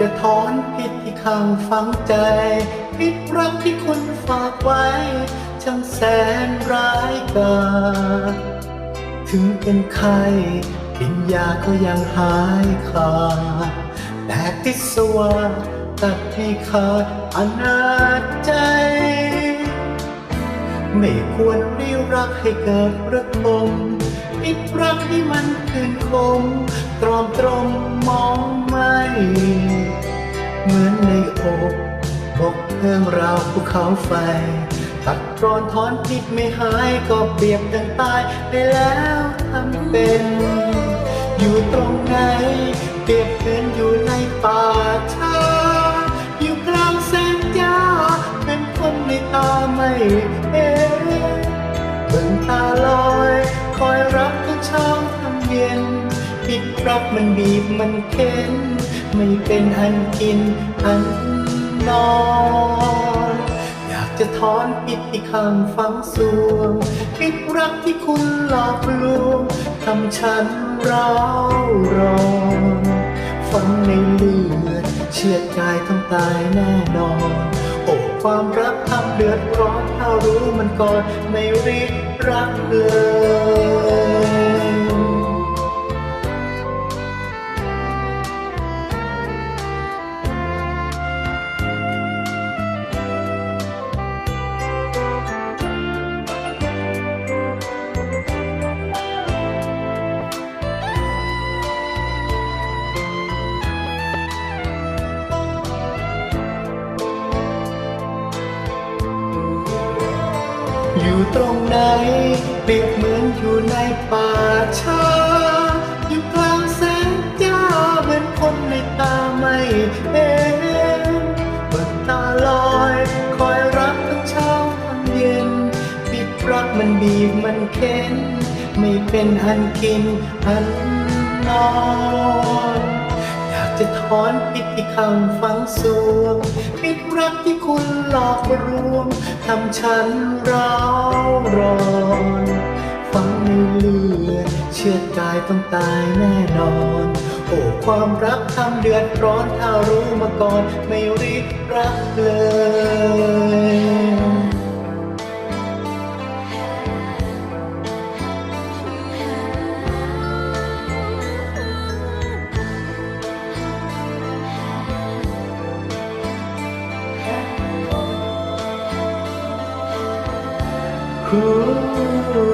จะถอนพิษที่ข้างฝังใจ พิษรักที่คุณฝากไว้ ช่างแสนร้ายกาจถึงเป็นไข้กินยาก็ยังหายขาดแต่พิษวาสตัดให้ขาดอนาจใจ ไม่ควรได้รักให้เกิดระทมปิดรักให้มันคืนคม ตรอมตรมมองไม่ เหมือนในอกบกเพื่องราวภูเขาไฟ ตัดรอนถอนพิษไม่หายก็เปรียบดังตายไปแล้วทำเป็น อยู่ตรงไหน เปรียบเหินอยู่ในป่าช้าอยู่กลางแสงจ้าเป็นคนในตาไม่ ปิดรักมันบีบมันเค้นไม่เป็นอันกินอันนอน อยากจะถอนพิษที่ข้างฝังสวงพิษรักที่คุณหลอกลวงทำฉันร้าวร้อนฝังในเลือดเชือดกายต้องตายแน่นอนโอ้ความรักทำเดือดร้อนถ้ารู้มันก่อนไม่รีบรักเลย อยู่ตรงไหน เปรียบเหมือนอยู่ในป่าช้าอยู่กลางแสงจ้าเหมือนคนในตาไม่เห็นเบิกตาลอย คอยรักทั้งเช้าทั้งเย็นปิดรักมันบีบมันเค้น ไม่เป็นอันกินอันนอน อยากจะถอนพิษที่ข้างฝังสวง รักที่คุณหลอกลวงทำฉันร้าวร้อนฟังในเลือดเชื่อดกายต้องตายแน่นอน โอ้ความรักทำเดือดร้อนถ้ารู้มาก่อน ไม่รีบรักเลย cool.